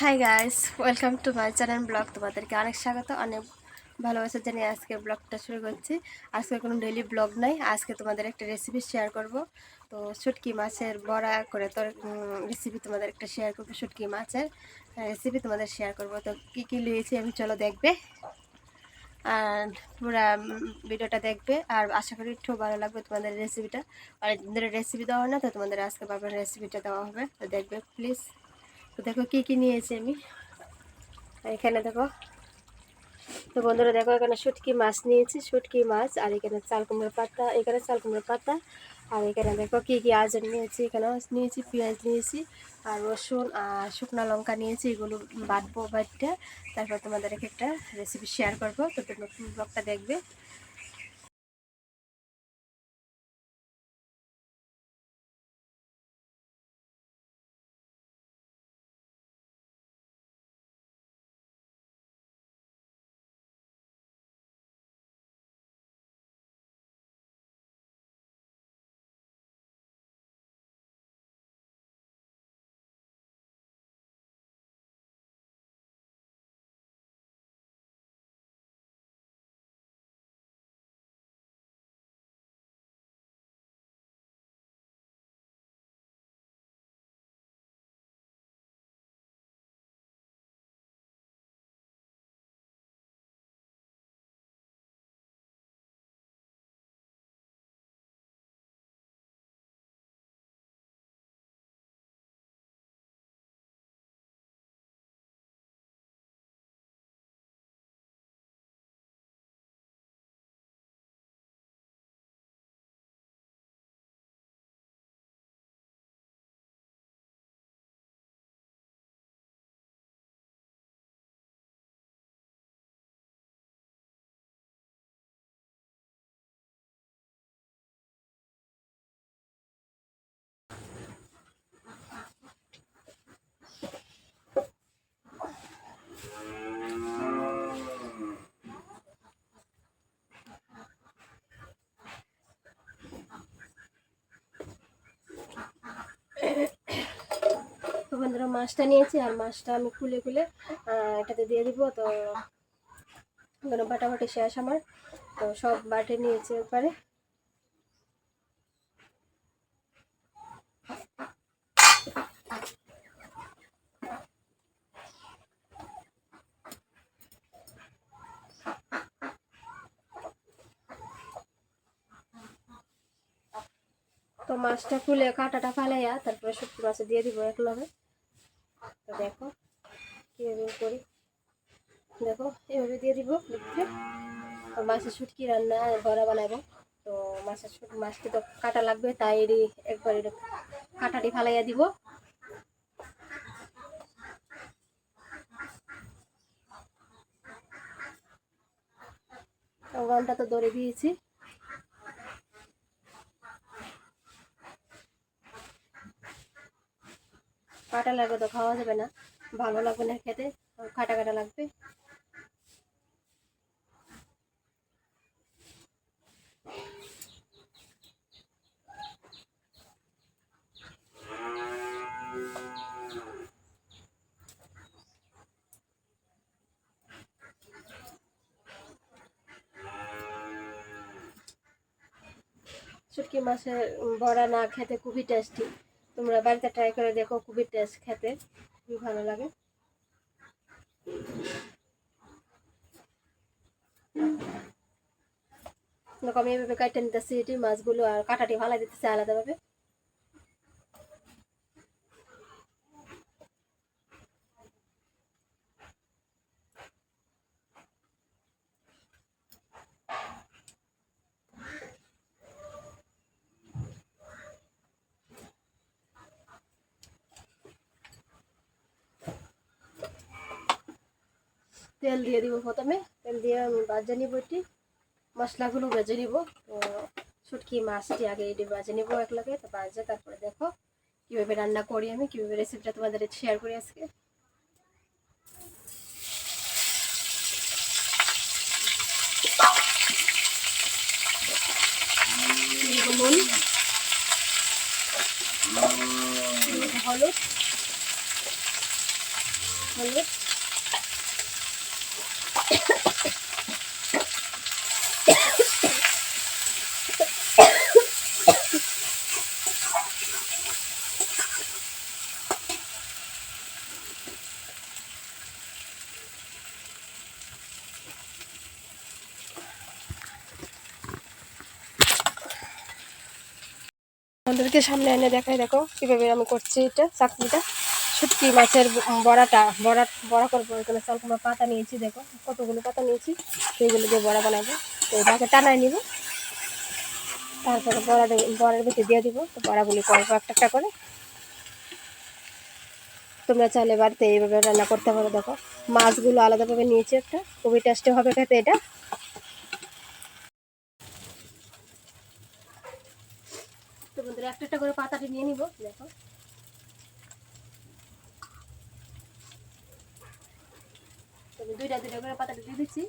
High guys welcome to my channel blog তোমাদেরকে অনেক স্বাগত, অনেক ভালোবাসা জানিয়ে আজকে ব্লগটা শুরু করছি। আজকে কোনো ডেলি ব্লগ নাই, আজকে তোমাদের একটা রেসিপি শেয়ার করব। তো শুটকি মাছের বড়া করে তোর রেসিপি তোমাদের একটা শেয়ার করব, শুটকি মাছের রেসিপি তোমাদের শেয়ার করব। তো কী কী লিয়েছি আমি, চলো দেখবে। আর পুরো ভিডিওটা দেখবে। আর আশা করি একটু ভালো লাগবে তোমাদের রেসিপিটা আর রেসিপি দেওয়া হয় না, তো তোমাদের আজকে বাবার রেসিপিটা দেওয়া হবে। তো দেখবে প্লিজ তো দেখো কী কী নিয়েছি আমি। এখানে দেখো, তো বন্ধুরা দেখো, এখানে শুটকি মাছ নিয়েছি, শুটকি মাছ, আর এখানে চাল কুমড়োর পাতা, এখানে চাল কুমড়োর পাতা, আর এখানে দেখো কী কী আজন নিয়েছি এখানে নিয়েছি, পেঁয়াজ নিয়েছি, আর রসুন, আর শুকনো লঙ্কা নিয়েছি, এগুলো বাটবো বাটটা তারপর তোমাদের একটা রেসিপি শেয়ার করব, তো নতুন ব্লগটা দেখবে। মাছটা নিয়েছি আর মাছটা আমি খুলে খুলে এটাতে দিয়ে দিব। তো কোনো বাটাবাটি শেষ আমার। তো সব বাটে নিয়েছি একবারে তো মাছটা খুলে কাঁটাটা ফালাইয়া তারপরে শুক্তি মাছে দিয়ে দিব এক তো দেখো কীভাবে করি? দেখো, এভাবে দিয়ে দিব লিখতে মাছের শুটকি রান্না, বড়া বানাবো। তো মাছের মাছটি তো কাটা লাগবে, তাই একবার কাটাটি ফালাইয়া দিব। গানটা তো দড়ে দিয়েছি। কাটা লাগবে তো, খাওয়া যাবে না। ভালো লাগবে না খেতে কাটা কাটা লাগবে। শুটকি মাছের বড়া না খেতে খুবই টেস্টি তোমরা বাড়িতে ট্রাই করে দেখো, খুবই টেস্ট খেতে, খুবই ভালো লাগে। আমি এভাবে কাটতে নিতেছি এটি মাছগুলো আর কাটাটি ভালো দিতেছে আলাদাভাবে। তেল দিয়ে দিব প্রথমে। তেল দিয়ে আমি বাজে নিব এটি। মশলাগুলো বেজে নিব। তো শুটকি, মাছটি আগে এটি বাজে নিব একলাগে, তো বাজে তারপরে দেখো কীভাবে রান্না করি আমি, কীভাবে রেসিপিটা তোমাদের শেয়ার করি আজকে। হলুদ। হলুদ। আমাদেরকে সামনে এনে দেখাই, দেখো কীভাবে আমি করছি এটা, চাকরিটা। শুটকি মাছের বড়াটা, বড়া বড়া করব, এখানে সলকুমা পাতা নিয়েছি, দেখো কতগুলো পাতা নিয়েছি, সেইগুলো দিয়ে বড়া বানাবো। তো এটাকে টানায় নিব। তারপরে বড়া বড়ার ভিতরে দিয়ে দিব। তো বড়াগুলি করব একটা একটা করে। তোমরা চাইলে বাড়িতে এইভাবে রান্না করতে পারো, দেখো। মাছগুলো আলাদাভাবে নিয়েছি একটা। খুবই টেস্টি হবে খেতে এটা। বন্ধুরা, একটা একটা করে পাতাটি নিয়ে নিব, দেখো। দুইটা দুইটা করে পাতাটা দিয়ে দিচ্ছি।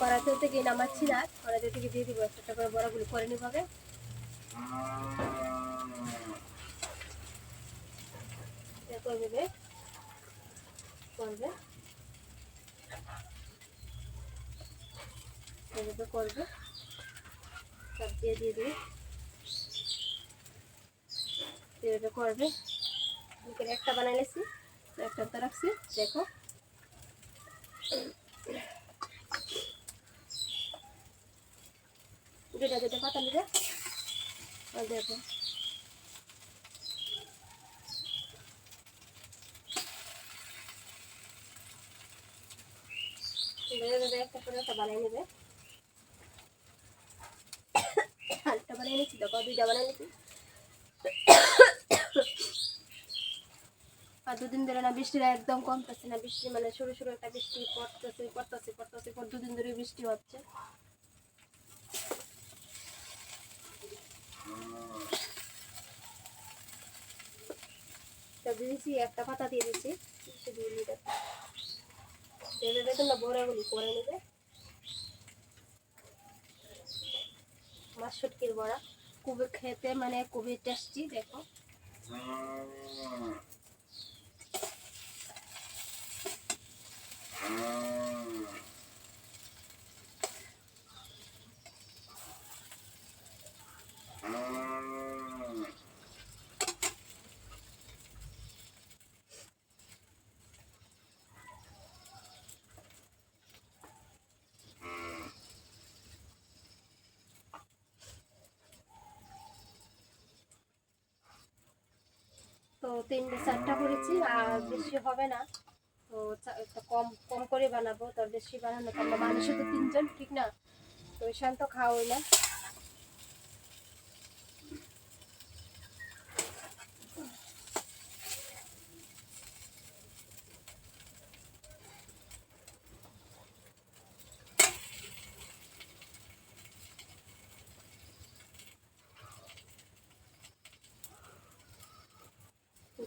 কড়াইতে থেকে নামাচ্ছি না, কড়াইতে থেকে দিয়ে দিব, একটা করে বড়াগুলি করে নিব এটা করবে। করবে করবে। সব দিয়ে দিয়ে দিবে। এভাবে করবে। এখানে একটা বানাই নিয়েছি একটা তো রাখছি, দেখো। দুটা দুটা পাতা নিবে। দেখো। একটা করে একটা বানাই নেবে। বানিয়ে নিচ্ছি দেখো দুইটা বানিয়ে নিচ্ছি আর দুদিন ধরে না বৃষ্টিটা একদম কমতেছে না, বৃষ্টি মানে শুরু শুরু একটা বৃষ্টি পড়তেছে পড়তেছে পড়তেছে, পর দুদিন ধরে বৃষ্টি হচ্ছে। একটা পাতা দিয়ে দিচ্ছি দিয়ে এভাবে তোমরা বড়াগুলি করে নেবে। মাছ শুটকির বড়া। খুবই খেতে মানে খুবই টেস্টি দেখো। তো তিনটে চারটা করেছি, আর বেশি হবে না। তো কম কম করে বানাবো, তো বেশি বানানো তো আমরা মানুষ তো তিনজন, ঠিক না? তো শান্ত খাওয়াই না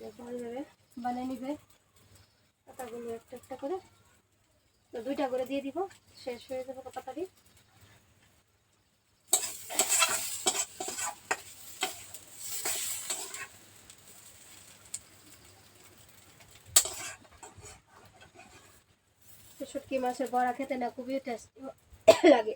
দেখো এইভাবে বানিয়ে নিবে। পাতাগুলো একটা একটা করে। তো দুইটা করে দিয়ে দিব, শেষ হয়ে যাবে পাতাটি। শুটকি মাছের বড়া খেতে না খুবই টেস্টি লাগে।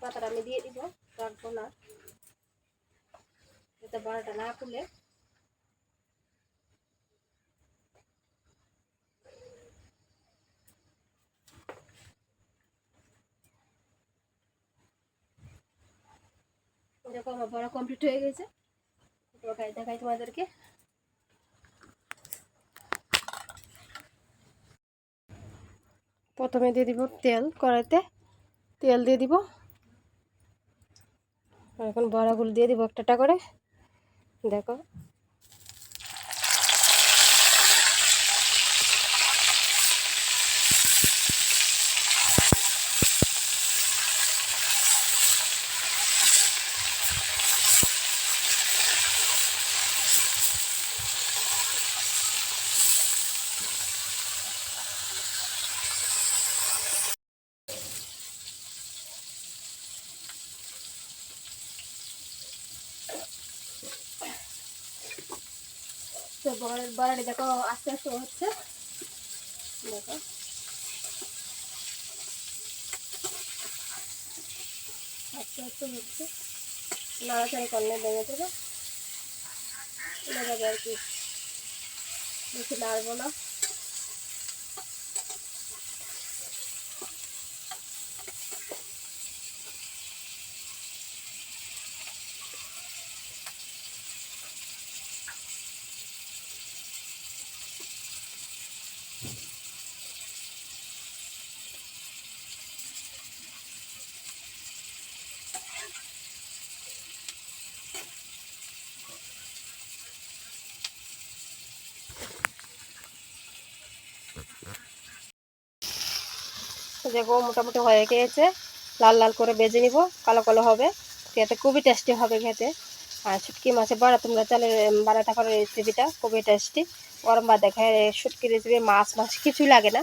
পাতাটা আমি দিয়ে দিব রাখব না যাতে বড়াটা না খুলে। দেখো আমার বড়া কমপ্লিট হয়ে গেছে। দেখাই দেখাই তোমাদেরকে। প্রথমে দিয়ে দিব তেল, কড়াইতে তেল দিয়ে দিব। এখন বড়াগুলো দিয়ে দিব একটা করে। দেখো। তো বড়- বড়াটি দেখো, আস্তে আস্তে হচ্ছে। দেখো। আস্তে আস্তে হচ্ছে। নাড়াচাড়ি করলে লেগে দেবে আর কি। বেশি নাড়বো না। দেখো মোটামুটি হয়ে গিয়েছে। লাল লাল করে বেজে নিব, কালো কালো হবে। খেতে খুবই টেস্টি হবে খেতে। আর শুটকি মাছের বড়া, তোমরা চালে বানাতে পারো রেসিপিটা খুবই টেস্টি গরম ভাত দেখায় শুটকি রেসিপি মাছ মাছ কিছুই লাগে না।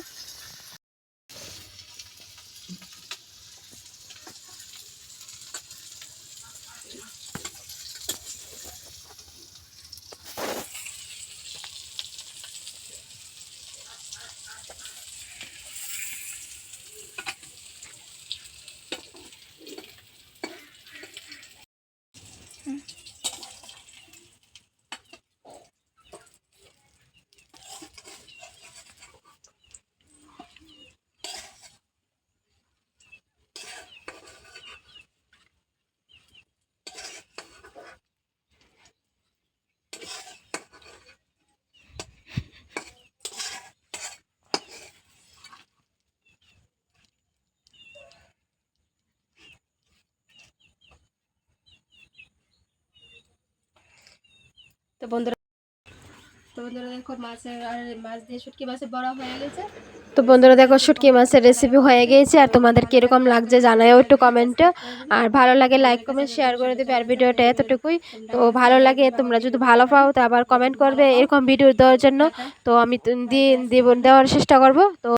তো বন্ধুরা তো বন্ধুরা দেখো মাছের আর মাছ দিয়ে শুটকি মাছের বড়া হয়ে গেছে। তো বন্ধুরা দেখো শুটকি মাছের রেসিপি হয়ে গিয়েছে আর তোমাদের কীরকম লাগছে জানাও একটু কমেন্টে আর ভালো লাগে লাইক কমেন্ট শেয়ার করে দেবে আর ভিডিওটা এতটুকুই। তো ভালো লাগে তোমরা যদি ভালো পাও তো আবার কমেন্ট করবে এরকম ভিডিও দেওয়ার জন্য। তো আমি দিয়ে দেওয়ার চেষ্টা করব। তো